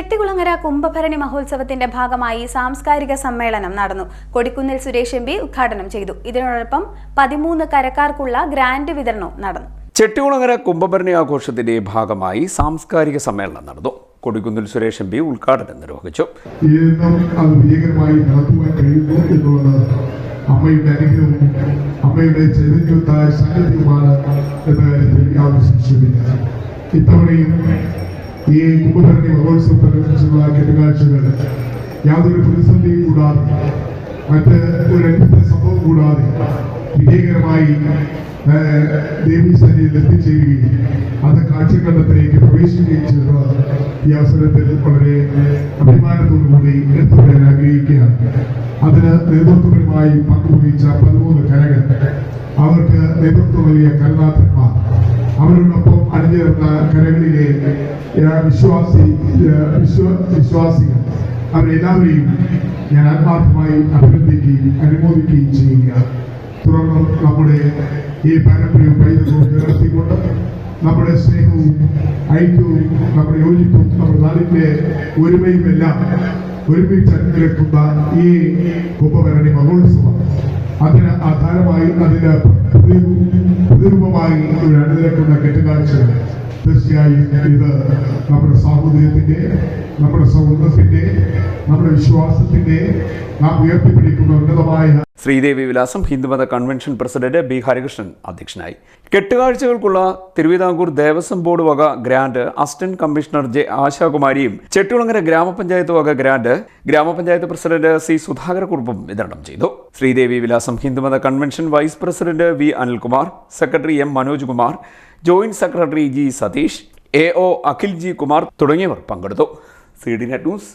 ചെട്ടികുളങ്ങര കുംഭഭരണി മഹോത്സവത്തിന്റെ ഭാഗമായി സാംസ്കാരിക സമ്മേളനം നടന്നു. കൊടിക്കുന്നിൽ സുരേഷ് എം പി ഉദ്ഘാടനം ചെയ്തു. ഇതിനോടൊപ്പം പതിമൂന്ന് കരക്കാർക്കുള്ള ഗ്രാന്റ് വിതരണവും നടന്നു. ചെട്ടികുളങ്ങര കുംഭഭരണി ആഘോഷത്തിന്റെ ഭാഗമായി സാംസ്കാരിക സമ്മേളനം നടന്നു. കൊടിക്കുന്നിൽ സുരേഷ് എം പി ഉദ്ഘാടനം നിർവഹിച്ചു. അമ്മയുടെ അനുഗ്രഹവും അമ്മയുടെ ചൈതന്യത്തായ സാന്നിധ്യവുമാണ് എന്ന കാര്യത്തിൽ യാതൊരു സംശയമില്ല ഇത്തവണയും ഈ കുംഭഭരണി മഹോത്സവത്തോടനുബന്ധിച്ചുള്ള കെട്ടുകാഴ്ചകൾ യാതൊരു പ്രതിസന്ധിയും കൂടാതെ മറ്റ് ഒരു സംഭവം കൂടാതെ വിജയകരമായി ദേവി സന്നിധിയിൽ എത്തിച്ചേരുകയും അത് കാഴ്ചക്കണ്ടത്തിലേക്ക് പ്രവേശിക്കുകയും ചെയ്തത് ഈ അവസരത്തിൽ വളരെ അഭിമാനത്തോടുകൂടി എടുത്തു ആഗ്രഹിക്കുകയാണ്. അതിന് നേതൃത്വപരമായി പങ്കുവഹിച്ച പതിമൂന്ന് കരകൾ അവർക്ക് നേതൃത്വം നൽകിയ കരുനാഥന്മാർ അവരോടൊപ്പം അണിചേർന്ന കരകളിലെ വിശ്വാസി വിശ്വ വിശ്വാസികൾ. അവരെല്ലാവരെയും ഞാൻ ആത്മാർത്ഥമായി അഭിനന്ദിക്കുകയും അനുമോദിക്കുകയും ചെയ്യുക നമ്മുടെ ഈ പാരമ്പര്യവും പൈതൃകവും നമ്മുടെ സ്നേഹവും ഐക്യവും നമ്മുടെ യോജിപ്പും നമ്മുടെ നാടിന്റെ ഒരുമയും എല്ലാം ഒരുമിച്ച് അണിനിരക്കുന്ന ഈ കുംഭഭരണി മഹോത്സവം അതിന് ആധാരമായി അതിന് പ്രതിരൂപമായി ഇവിടെ അണിനിരക്കുന്ന കെട്ടുകാഴ്ചകൾ തീർച്ചയായും ഇത് നമ്മുടെ സാഹോദര്യത്തിന്റെ നമ്മുടെ സൗഹൃദത്തിന്റെ നമ്മുടെ വിശ്വാസത്തിന്റെ നാം ഉയർത്തിപ്പിടിക്കുന്ന ഉന്നതമായ Sridevi Vilasam Hindumatha convention president B Harikrishnan അധ്യക്ഷനായി. കെട്ടുകാഴ്ചകൾക്കുള്ള തിരുവിതാംകൂർ ദേവസ്വം ബോർഡ് വക ഗ്രാന്റ് അസിസ്റ്റന്റ് കമ്മീഷണർ ജെ ആശാകുമാരിയും ചെട്ടുളങ്ങര ഗ്രാമപഞ്ചായത്ത് വക ഗ്രാന്റ് ഗ്രാമപഞ്ചായത്ത് പ്രസിഡന്റ് സി സുധാകരക്കുറുപ്പും വിതരണം ചെയ്തു. Sreedevi Vilasam Hindumatha convention vice president V Anilkumar secretary M Manoj Kumar joint secretary G Sathish A O Akhil G Kumar തുടങ്ങിയവർ പങ്കെടുത്തു. C D net news